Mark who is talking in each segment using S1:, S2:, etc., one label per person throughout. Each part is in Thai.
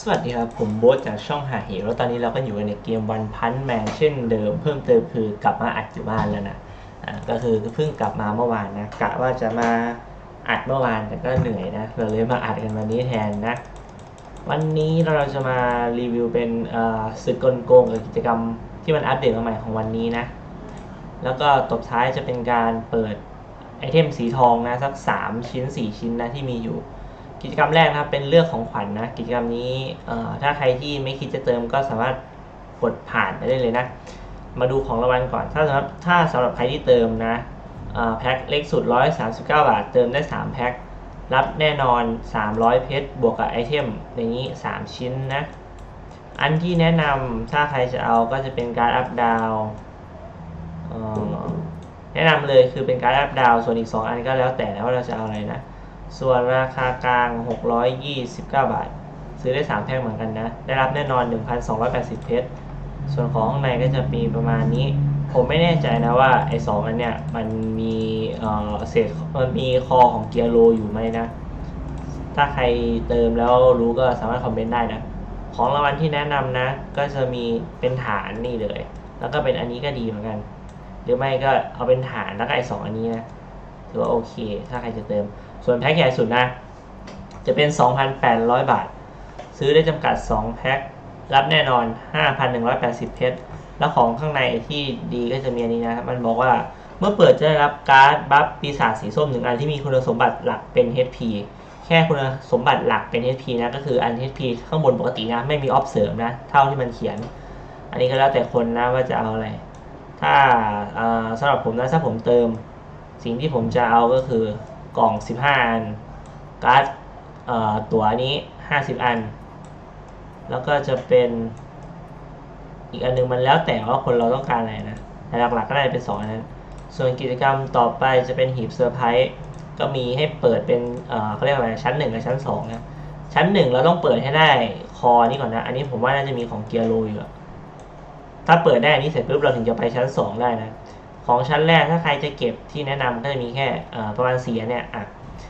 S1: สวัสดีครับ ผมโบ๊ทจากช่องหาเหวแล้วตอนนี้เราก็อยู่ในเกมวันพันแมนเช่นเดิม เพิ่มเติมคือกลับมาอัดอยู่บ้านแล้วนะอ่าก็คือเพิ่งกลับมาเมื่อวานนะกะว่าจะมาอัดเมื่อวานแต่ก็เหนื่อยนะ เราเลยมาอัดกันวันนี้แทนนะ วันนี้เราจะมารีวิวเป็นเอ่อศึกกลโกงกับกิจกรรมที่มันอัปเดตมาใหม่ของวันนี้นะ แล้วก็ตบท้ายจะเป็นการเปิดไอเทมสีทองนะสัก 3 ชิ้น 4 ชิ้นนะที่มีอยู่ กิจกรรมแรกนะครับเป็นเลือกของขวัญนนะกิจกรรมนี้ถ้าใครที่ไม่คิดจะเติมก็สามารถกดผ่านไปได้เลยนะ มาดูของรางวัลก่อน ถ้าสำหรับถ้าสำหรับใครที่เติมนะแพ็คเล็กสุด 139 บาท เติมได้ 3 แพ็ครับแน่นอน 300 เพชรบวกกับไอเทมในนี้ 3 ชิ้นนะ อันที่แนะนำถ้าใครจะเอาก็จะเป็นการอัพดาวแนะนำเลยคือเป็นการอัพดาวส่วนอีก 2 อันก็แล้วแต่ว่าเราจะเอาอะไรนะ ส่วนราคากลาง 629 บาท ซื้อได้ 3แพ็คเหมือนกันนะ ได้รับแน่นอน 1,280 เพชร ส่วนของข้างในก็จะมีประมาณนี้ ผมไม่แน่ใจนะว่าไอ้สองอันเนี้ยมันมีเอ่อเศษมันมีคอของเกียร์โลอยู่ไหมนะ ถ้าใครเติมแล้วรู้ก็สามารถคอมเมนต์ได้นะ ของรางวัลที่แนะนำนะ ก็จะมีเป็นฐานนี่เลย แล้วก็เป็นอันนี้ก็ดีเหมือนกัน หรือไม่ก็เอาเป็นฐานแล้วก็ไอ้สองอันนี้นะ ถือว่าโอเค ถ้าใครจะเติม ส่วนแพ็คใหญ่สุดนะ จะเป็น 2,800 บาท ซื้อได้จำกัด 2 แพ็ครับแน่นอน 5,180 เพชร แล้วของข้างในที่ดีก็จะมีอันนี้นะ มันบอกว่าเมื่อเปิดจะได้รับการ์ดบัฟปีศาจสีส้มหนึ่งอันที่มีคุณสมบัติหลักเป็น HP แค่คุณสมบัติหลักเป็น HP นะ ก็คืออัน HP ข้างบนปกตินะ ไม่มีออฟเสริมนะ เท่าที่มันเขียน อันนี้ก็แล้วแต่คนนะว่าจะเอาอะไร ถ้าสำหรับผมนะ ถ้าผมเติม สิ่งที่ผมจะเอาก็คือกล่อง 15 อันการ์ดตั๋วนี้ 50 อัน แล้วก็จะเป็นอีกอันหนึงมันแล้วแต่ว่าคนเราต้องการอะไรนะแต่หลักๆก็ได้เป็น2อันนั้น ส่วนกิจกรรมต่อไปจะเป็นหีบเซอร์ไพรส์ก็มีให้เปิดเป็นเขาเรียกอะไรชั้น 1 กับชั้น2นะชั้น 1 เราต้องเปิดให้ได้คอนี้ก่อนนะ อันนี้ผมว่าน่าจะมีของเกียร์โรอยู่อะถ้าเปิดได้อันนี้เสร็จปุ๊บเราถึงจะไปชั้น 2 ได้นะ ของชั้นแรกถ้าใครจะเก็บที่แนะนำก็จะมีแค่ประมาณสีเนี่ยอะ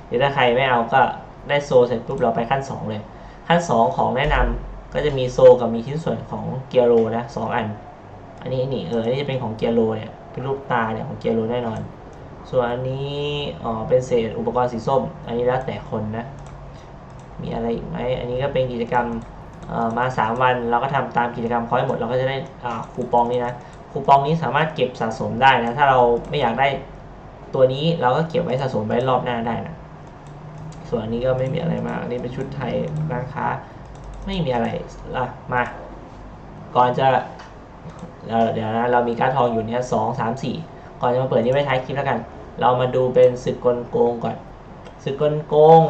S1: เดี๋ยวถ้าใครไม่เอาก็ได้โซเสร็จปุ๊บเราไปขั้น 2 เลย ขั้น 2 ของแนะนำก็จะมีโซกับมีชิ้นส่วนของเกียร์โรนะสองอัน อันนี้นี่เอออันนี้จะเป็นของเกียร์โรเนี่ยเป็นรูปตาเนี่ยของเกียร์โรแน่นอน ส่วนอันนี้อ๋อเป็นเศษอุปกรณ์สีส้ม อันนี้แล้วแต่คนนะ มีอะไรอีกไหมอันนี้ก็เป็นกิจกรรมมา 3 วันเราก็ทำตามกิจกรรมคอยหมดเราก็จะได้อ่าคูปองนี้นะ คูปองนี้สามารถเก็บสะสมได้นะ ถ้าเราไม่อยากได้ตัวนี้เราก็เก็บไว้สะสมไว้รอบหน้าได้นะ ส่วนอันนี้ก็ไม่มีอะไรมากอันนี้เป็นชุดไทยร้านค้า ไม่มีอะไรละมา ก่อนจะเดี๋ยวนะเรามีการทองอยู่เนี่ยสองสามสี่ก่อนจะมาเปิดนี่ไว้ท้ายคลิปแล้วกัน เรามาดูเป็นศึกกลโกงก่อนศึกกลโกง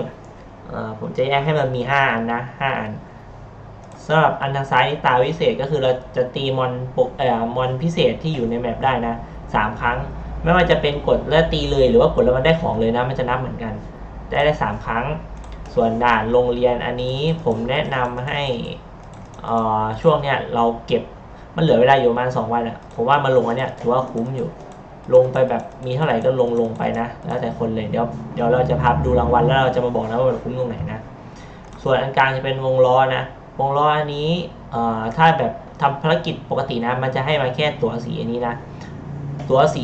S1: ผมจะแยกให้มันมีห้าอันนะห้าอัน สำหรับอันทางซ้ายนี่ตาวิเศษก็คือเราจะตีมอนปกเอ่อมอนพิเศษที่อยู่ในแมปได้นะสามครั้ง ไม่ว่าจะเป็นกดแล้วตีเลยหรือว่ากดแล้วมันได้ของเลยนะ มันจะนับเหมือนกัน ได้ได้สามครั้ง ส่วนด่านโรงเรียนอันนี้ผมแนะนำให้อ่อช่วงเนี้ยเราเก็บมันเหลือเวลาอยู่ประมาณสองวันอะผมว่ามาลงอันเนี้ยถือว่าคุ้มอยู่ ลงไปแบบมีเท่าไหร่ก็ลงลงไปนะ แล้วแต่คนเลยเดี๋ยวเดี๋ยวเราจะพาดูรางวัลแล้วเราจะมาบอกนะว่ามันคุ้มตรงไหนนะ ส่วนอันกลางจะเป็นวงล้อนะ วงล้ออันนี้ถ้าแบบทำภารกิจปกตินะ มันจะให้มาแค่ตัวสีอันนี้นะ ตัวสี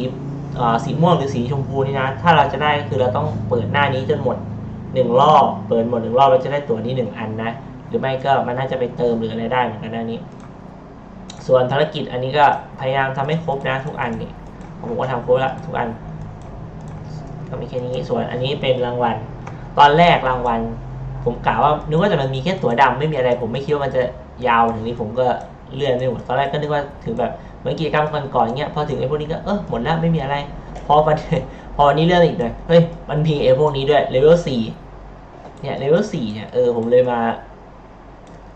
S1: สีม่วงหรือสีชมพูนี่นะ ถ้าเราจะได้ก็คือเราต้องเปิดหน้านี้จนหมดหนึ่งรอบ เปิดหมดหนึ่งรอบเราจะได้ตัวนี้หนึ่งอันนะ หรือไม่ก็มันน่าจะไปเติมหรืออะไรได้เหมือนกันนะอันนี้ ส่วนภารกิจอันนี้ก็พยายามทำให้ครบนะทุกอันนี่ผมก็ทำครบล้วทุกอันก็มีแค่นี้ส่วนอันนี้เป็นรางวัล ตอนแรกรางวัล ผมกะว่านึกว่าจะมันมีแค่ตัวดำไม่มีอะไร ผมไม่คิดว่ามันจะยาวถึงนี้ผมก็เลื่อนไม่หมดตอนแรกก็นึกว่าถือแบบเมื่อกิจกรรมก่อนๆเงี้ยพอถึงไอ้พวกนี้ก็เออหมดแล้วไม่มีอะไร พอมันพอนี้เลื่อนอีกหน่อยเฮ้ยมันมีไอ้พวกนี้ด้วยเลเวลสี่เนี่ยเลเวลสี่เนี่ยเออผมเลยมา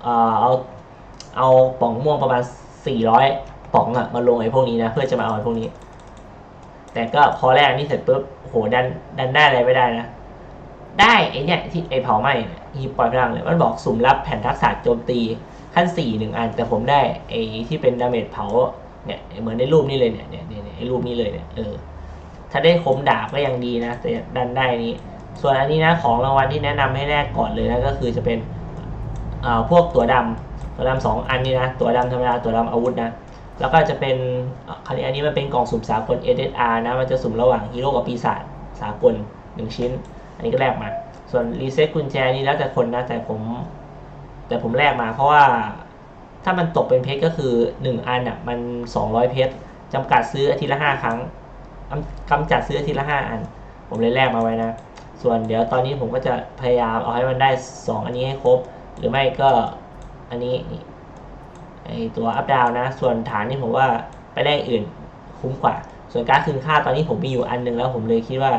S1: เอ่อเอาเอาป่องม่วงประมาณสี่ร้อยป่องอะมาลงไอ้พวกนี้นะเพื่อจะมาเอาไอ้พวกนี้ แต่ก็พอแรกนี่เสร็จปุ๊บโหดันดันได้อะไรไม่ได้นะ ได้ไอเนี่ยที่ไอเผาไหม้เนี่ยที่ปล่อยพลังเลยมันบอกสุ่มรับแผ่นทักษะโจมตีขั้นสี่หนึ่งอัน แต่ผมได้ไอที่เป็นดาเมจเผาเนี่ยเหมือนในรูปนี้เลยเนี่ยเนี่ยเนี่ยไอรูปนี้เลยเนี่ยเออถ้าได้คมดาบก็ยังดีนะ แต่ดันได้นี้ ส่วนอันนี้นะของรางวัลที่แนะนำให้แรกก่อนเลยนะก็คือจะเป็นอ่าพวกตัวดำตัวดำสองอันนี้นะตัวดำธรรมดาตัวดำอาวุธนะแล้วก็จะเป็นคราวนี้อันนี้มันเป็นกล่องสุ่มสากล SSR นะมันจะสุ่มระหว่างฮีโร่กับปีศาจสากลหนึ่งชิ้น อันนี้ก็แลกมา ส่วนรีเซ็ตกุญแจนี่แล้วแต่คนนะแต่ผม แต่ผมแลกมาเพราะว่าถ้ามันตกเป็นเพชรก็คือ 1 อันอะมัน 200 เพชรจำกัดซื้ออาทิตย์ละ 5 ครั้งกำจัดซื้ออาทิตย์ละ 5 อัน ผมเลยแลกมาไว้นะ ส่วนเดี๋ยวตอนนี้ผมก็จะพยายามเอาให้มันได้ 2 อันนี้ให้ครบ หรือไม่ก็อันนี้ไอตัวอัพดาวนะ ส่วนฐานนี่ผมว่าไปได้อื่นคุ้มกว่า ส่วนการคืนค่าตอนนี้ผมมีอยู่อันหนึงแล้วผมเลยคิดว่า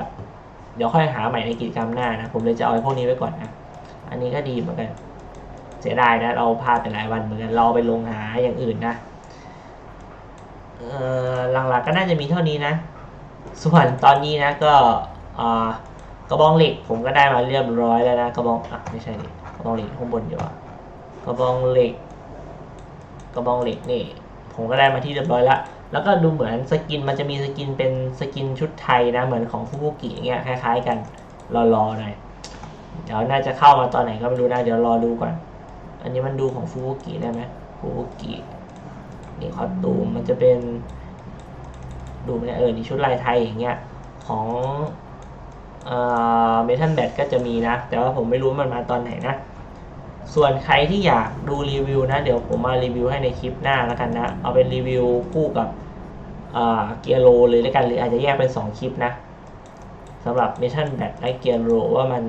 S1: เดี๋ยวค่อยหาใหม่ในกิจกรรมหน้านะ ผมเลยจะเอาไอ้พวกนี้ไว้ก่อนนะ อันนี้ก็ดีเหมือนกัน เสียดายนะ เราพลาดไปหลายวันเหมือนกัน เราไปลงหาอย่างอื่นนะ เอ่อ หลักๆก็น่าจะมีเท่านี้นะ ส่วนตอนนี้นะก็อ่ากระบองเหล็กผมก็ได้มาเรียบร้อยแล้วนะ กระบองอะไม่ใช่ดิกระบองเหล็กข้างบนอยู่อะกระบองเหล็ก กระบองเหล็กนี่ ผมก็ได้มาที่เรียบร้อยแล้ว แล้วก็ดูเหมือนสกินมันจะมีสกินเป็นสกินชุดไทยนะ เหมือนของฟูกุกิอย่างเงี้ยคล้ายๆกันรอๆหน่อยเดี๋ยวน่าจะเข้ามาตอนไหนก็ไม่รู้นะเดี๋ยวรอดูก่อน อันนี้มันดูของฟูกุกิได้ไหมฟูกุกินี่คอตูมมันจะเป็น ดูไหมเนี่ยเออนี่ชุดลายไทยอย่างเงี้ยของเอ่อเมทัลแบทก็จะมีนะ แต่ว่าผมไม่รู้มันมาตอนไหนนะ ส่วนใครที่อยากดูรีวิวนะ เดี๋ยวผมมารีวิวให้ในคลิปหน้าแล้วกันนะ เอาเป็นรีวิวคู่กับเกียร์โลเลยแล้วกันหรืออาจจะแยกเป็น 2 คลิปนะสำหรับเมทัลแบทและเกียร์โลว่ามัน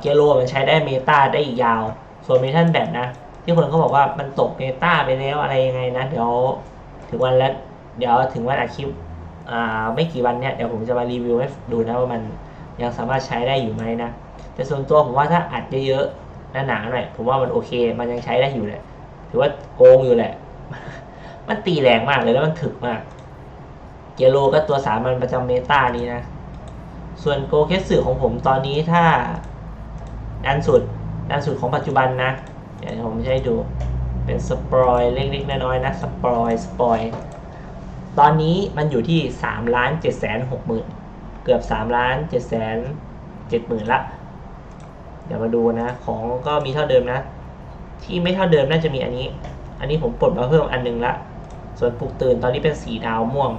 S1: เกียร์โลมันใช้ได้เมตาได้อีกยาว ส่วนเมทัลแบทนะ ที่คนเขาบอกว่ามันตกเมตาไปแล้วอะไรยังไงนะ เดี๋ยวถึงวันแล้วเดี๋ยวถึงวันอัดคลิปไม่กี่วันเนี่ยเดี๋ยวผมจะมารีวิวให้ดูนะว่ามันยังสามารถใช้ได้อยู่ไหมนะแต่ส่วนตัวผมว่าถ้าอัดเยอะๆ หนาๆหน่อยผมว่ามันโอเค มันยังใช้ได้อยู่แหละถือว่าโกงอยู่แหละ มันตีแรงมากเลยแล้วมันถึกมากเกโลก็ตัวสามัญประจำเมตานี้นะ ส่วนโกเคสสึของผมตอนนี้ถ้าด้านสุดด้านสุดของปัจจุบันนะ เดี๋ยวผมจะให้ดูเป็นสปอยเล็กๆน้อยๆนะสปอยสปอยตอนนี้มันอยู่ที่3ล้าน7แสน6หมื่นเกือบ3ล้าน7แสน7หมื่นละ เดี๋ยวมาดูนะ ของก็มีเท่าเดิมนะ ที่ไม่เท่าเดิมน่าจะมีอันนี้ อันนี้ผมปลดมาเพิ่มอันนึงละ ส่วนปลุกตื่นตอนนี้เป็นสีดาวม่วง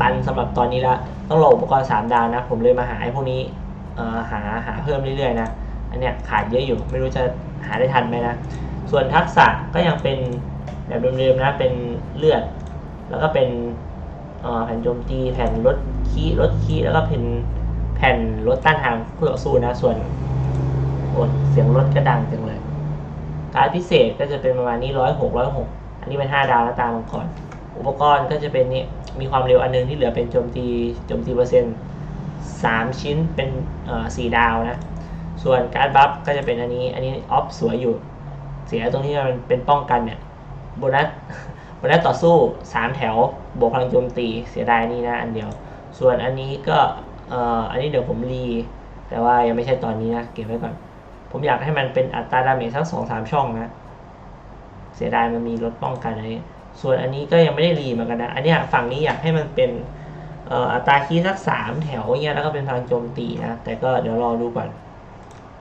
S1: ตันสำหรับตอนนี้ละ ต้องรออุปกรณ์3ดาวนะ ผมเลยมาหาไอ้พวกนี้หาหาเพิ่มเรื่อยๆนะ อันเนี้ยขาดเยอะอยู่ ไม่รู้จะหาได้ทันไหมนะ ส่วนทักษะก็ยังเป็นแบบเดิมๆนะ เป็นเลือด แล้วก็เป็นแผ่นโจมตีแผ่นลดคีย์ลดคีย์แล้วก็เป็นแผ่นลดต้านทานคู่ต่อสู้นะ ส่วน อ้เสียงลดก็ดังจังเลย การพิเศษก็จะเป็นประมาณนี้ร้อยหกร้อยหกอันนี้เป็นห้าดาวแล้วตามมังกรอุปกรณ์ก็จะเป็นนี่มีความเร็วอันนึงที่เหลือเป็นโจมตีโจมตีเปอร์เซ็นต์สามชิ้นเป็นสี่ดาวนะ ส่วนการบัฟก็จะเป็นอันนี้ อันนี้ออฟสวยอยู่ เสียตรงที่มันเป็นป้องกันเนี่ยโบนัสโบนัสต่อสู้ 3 แถว บวกพลังโจมตีเสียดายนี่นะอันเดียว ส่วนอันนี้ก็อันนี้เดี๋ยวผมรี แต่ว่ายังไม่ใช่ตอนนี้นะ เก็บไว้ก่อน ผมอยากให้มันเป็นอัตราดาเมจทั้งสองสามช่องนะ เสียดายมันมีลดป้องกันอันนี้ส่วนอันนี้ก็ยังไม่ได้รีเหมือนกันนะ อันนี้ฝั่งนี้อยากให้มันเป็นอัตราคีสักสามแถวเงี้ยแล้วก็เป็นพลังโจมตีนะ แต่ก็เดี๋ยวรอดูก่อน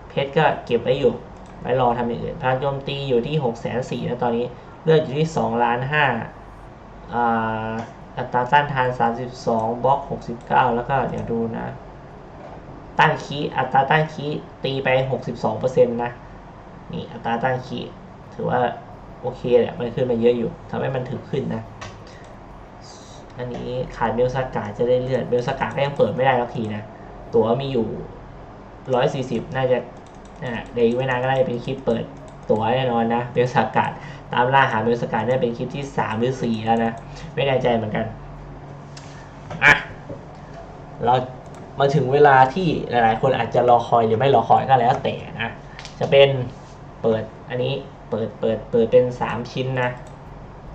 S1: เพชรก็เก็บไว้อยู่ ไว้รอทำอย่างอื่นพลังโจมตีอยู่ที่6กแสนสี่นะตอนนี้ เลือดอยู่ที่2ล้านห้าอัตราต้านทาน 32 บล็อก 69 แล้วก็เดี๋ยวดูนะ ต้านคีอัตราต้านคีตีไป 62%นะนี่อัตราต้านคีถือว่าโอเคแหละมันขึ้นมาเยอะอยู่ทำให้มันถึงขึ้นนะ อันนี้ขาดเบลสกาจะได้เลือดเบลสกาก็ยังเปิดไม่ได้แล้วทีนะ ตัวมีอยู่ 140 น่าจะอ่าเดี๋ยวอีกไม่นานก็ได้เป็นคลิปเปิดตัวแน่นอนนะเบลสกาตามล่าหาเบลสกาเนี่ยเป็นคลิปที่ 3 หรือ 4 แล้วนะ ไม่แน่ใจเหมือนกันอะเรา มาถึงเวลาที่หลายๆ คนอาจจะรอคอยหรือไม่รอคอยก็แล้วแต่นะ จะเป็นเปิดอันนี้เปิดเปิดเปิดเป็น 3 ชิ้นนะ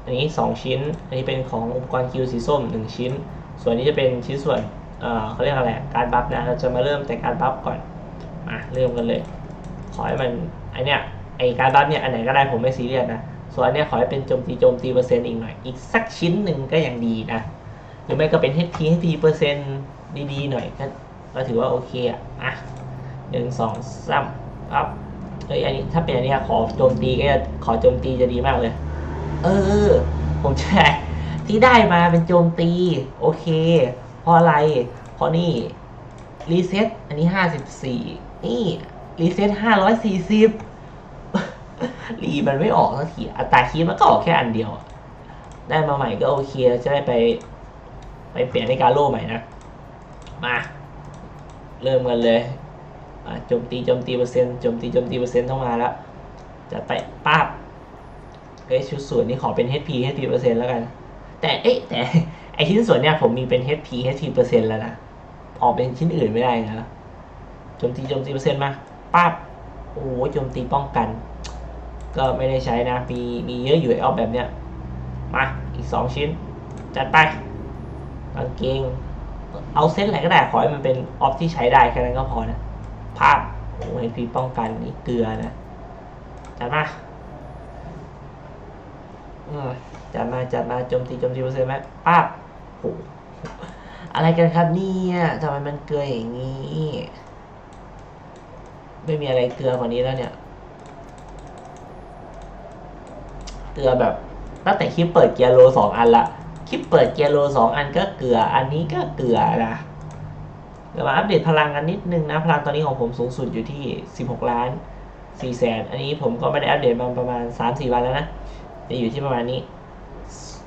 S1: อันนี้ 2 ชิ้น อันนี้เป็นของอุปกรณ์คิวสีส้ม 1 ชิ้น ส่วนนี้จะเป็นชิ้นส่วนเอ่อเขาเรียกอะไรการบัฟนะ เราจะมาเริ่มแต่การบัฟก่อน มาเริ่มกันเลย ขอให้มันไอเนี้ยไอการบัฟเนี่ยอันไหนก็ได้ผมไม่ซีเรียสนะ ส่วนอันเนี้ยขอให้เป็นโจมตีโจมตีเปอร์เซ็นต์อีกหน่อย อีกสักชิ้นหนึ่งก็ยังดีนะ หรือไม่ก็เป็น HP HP เปอร์เซ็นต์ ดีๆหน่อยก็ก็ถือว่าโอเคอะอะหนึ่งสองสามปั๊บเอ้ยอันนี้ถ้าเป็นอันนี้ขอโจมตีก็จะขอโจมตีจะดีมากเลย เออ ผมแชร์ที่ได้มาเป็นโจมตี โอเคเพราะอะไรเพราะนี่รีเซ็ตอันนี้ห้าสิบสี่นี่รีเซ็ตห้าร้อยสี่สิบรีมันไม่ออกสักทีอัตราคีมันก็ออกแค่อันเดียว ได้มาใหม่ก็โอเคจะได้ไป ไปเปลี่ยนในการโล่ใหม่นะ มาเริ่มกันเลยอะโจมตีโจมตีเปอร์เซ็นต์โจมตีโจมตีเปอร์เซ็นต์ต้องมาแล้วจะไปป้าบเอ้ชุดส่วนนี้ขอเป็น HP HP เปอร์เซ็นต์แล้วกัน แต่เอ๊ะแต่ไอชิ้นส่วนเนี้ยผมมีเป็น HP HP เปอร์เซ็นต์แล้วนะออกเป็นชิ้นอื่นไม่ได้นะโจมตีโจมตีเปอร์เซ็นต์มาป้าบโอ้โหโจมตีป้องกัน ก็ไม่ได้ใช้นะมีมีเยอะอยู่ไอออฟแบบเนี้ยมาอีกสองชิ้น จัดไปกางเกง เอาเซตอะไรก็ได้ขอให้มันเป็นออฟที่ใช้ได้แค่นั้นก็พอนะ ภาพโอ้ยพีป้องกันนี่เกลือนะจัดมาอืมจัดมาจัดมาโจมตีโจมตีเปอร์เซ็นต์ไหมป้าบโอ้โหอะไรกันครับเนี่ยทำไมมันเกลืออย่างนี้ ไม่มีอะไรเกลือกว่านี้แล้วเนี่ย เกลือแบบตั้งแต่คลิปเปิดเกียร์โลสองอันละ คลิปเปิดเกียร์โลสองอันก็เกลือ อันนี้ก็เกลือนะเดี๋ยวมาอัปเดตพลังกันนิดนึงนะ พลังตอนนี้ของผมสูงสุดอยู่ที่ 16 ล้าน4แสน อันนี้ผมก็ไม่ได้อัปเดตมาประมาณ 3-4 วันแล้วนะ จะอยู่ที่ประมาณนี้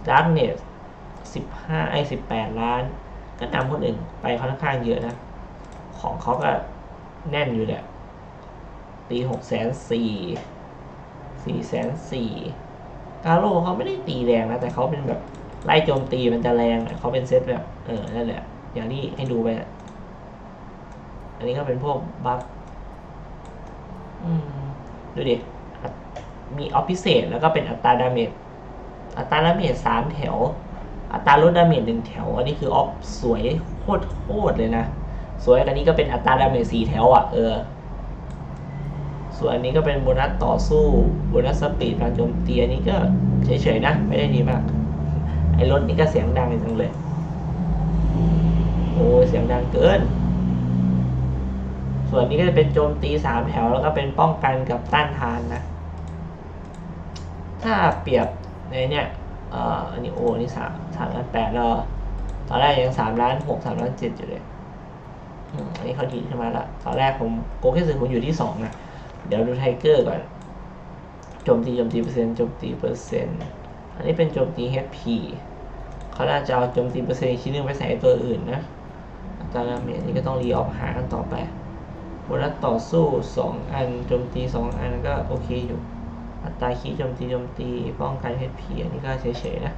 S1: Darkness 15 ไอ้ 18 ล้าน ก็นำคนอื่นไปค่อนข้างเยอะนะ ของเขาก็แน่นอยู่แหละตี6แสน4 4แสน4กาโลเขาไม่ได้ตีแรงนะ แต่เขาเป็นแบบ ไล่โจมตีมันจะแรงเขาเป็นเซตแบบเออนั่นแหละ อย่างที่ให้ดูไปอันนี้ก็เป็นพวกบัฟดูดิ มีออฟพิเศษแล้วก็เป็นอัตราดาเมจอัตราดาเมจสามแถว อัตราลดดาเมจหนึ่งแถว อันนี้คือออฟสวยโคตรโคตรเลยนะ สวยอันนี้ก็เป็นอัตราดาเมจสี่แถวอะเออส่วนอันนี้ก็เป็นโบนัสต่อสู้โบนัสสปีดการโจมตีอันนี้ก็เฉยๆนะ ไม่ได้ดีมาก อ้รถนี่ก็เสียงดังจังเลย โอ้ยเสียงดังเกิน ส่วนนี้ก็จะเป็นโจมตีสามแถวแล้วก็เป็นป้องกันกับต้านทานนะ ถ้าเปรียบในเนี่ยเอ่ออันนี้โอ้นี่สามสามล้านแปดแล้วตอนแรกยังสามล้านหกสามล้านเจ็ดอยู่เลยอันนี้เขาดีขึ้นมาละตอนแรกผมโกเกสึผมอยู่ที่สองนะ เดี๋ยวดูไทเกอร์ก่อน โจมตีโจมตีเปอร์เซ็นต์โจมตีเปอร์เซ็นต์ อันนี้เป็นโจมตี HP เขาน่าจะเอาโจมตีเปอร์เซ็นต์ชิ้นหนึงไปใส่ตัวอื่นนะอัตราดาเมจนี่ก็ต้องรีออฟหากันต่อไปโบนัสต่อสู้ 2 อันโจมตี 2 อันก็โอเคอยู่ อัตราคีโจมตีโจมตีป้องกัน HP อันนี้ก็เฉยๆนะ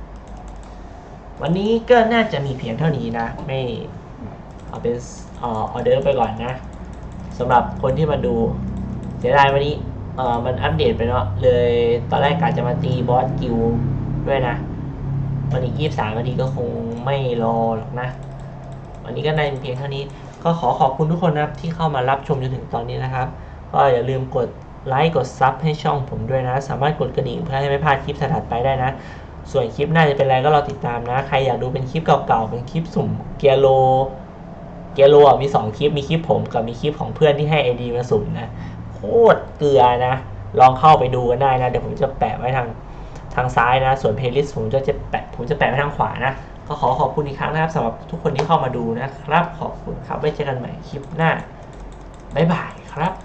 S1: วันนี้ก็น่าจะมีเพียงเท่านี้นะ ไม่เอาเป็นออเดอร์ไปก่อนนะสำหรับคนที่มาดูเสียดายวันนี้เออมันอัปเดตไปเนาะเลยตอนแรกกะจะมาตีบอสกิลด้วยนะ วันนี้ยี่สามนาทีก็คงไม่รอหรอกนะ วันนี้ก็ได้เพียงเท่านี้ ก็ขอขอบคุณทุกคนนะครับที่เข้ามารับชมจนถึงตอนนี้นะครับ ก็อย่าลืมกดไลค์กดซับให้ช่องผมด้วยนะ สามารถกดกระดิ่งเพื่อให้ไม่พลาดคลิปถัดไปได้นะ ส่วนคลิปหน้าจะเป็นอะไรก็รอติดตามนะ ใครอยากดูเป็นคลิปเก่าๆ เป็นคลิปสุ่มเกียร์โล เกียร์โลมีสองคลิป มีคลิปผมกับมีคลิปของเพื่อนที่ให้ไอดีมาสุ่มนะ โคตรเกลือนะ ลองเข้าไปดูกันได้นะ เดี๋ยวผมจะแปะไว้ทาง ทางซ้ายนะ ส่วนเพลย์ลิสต์ผมจะจะแปะผมจะแปะไปทางขวานะ ก็ขอขอบคุณอีกครั้งนะครับสำหรับทุกคนที่เข้ามาดูนะครับ ขอบคุณครับไว้เจอกันใหม่คลิปหน้าบ๊ายบายครับ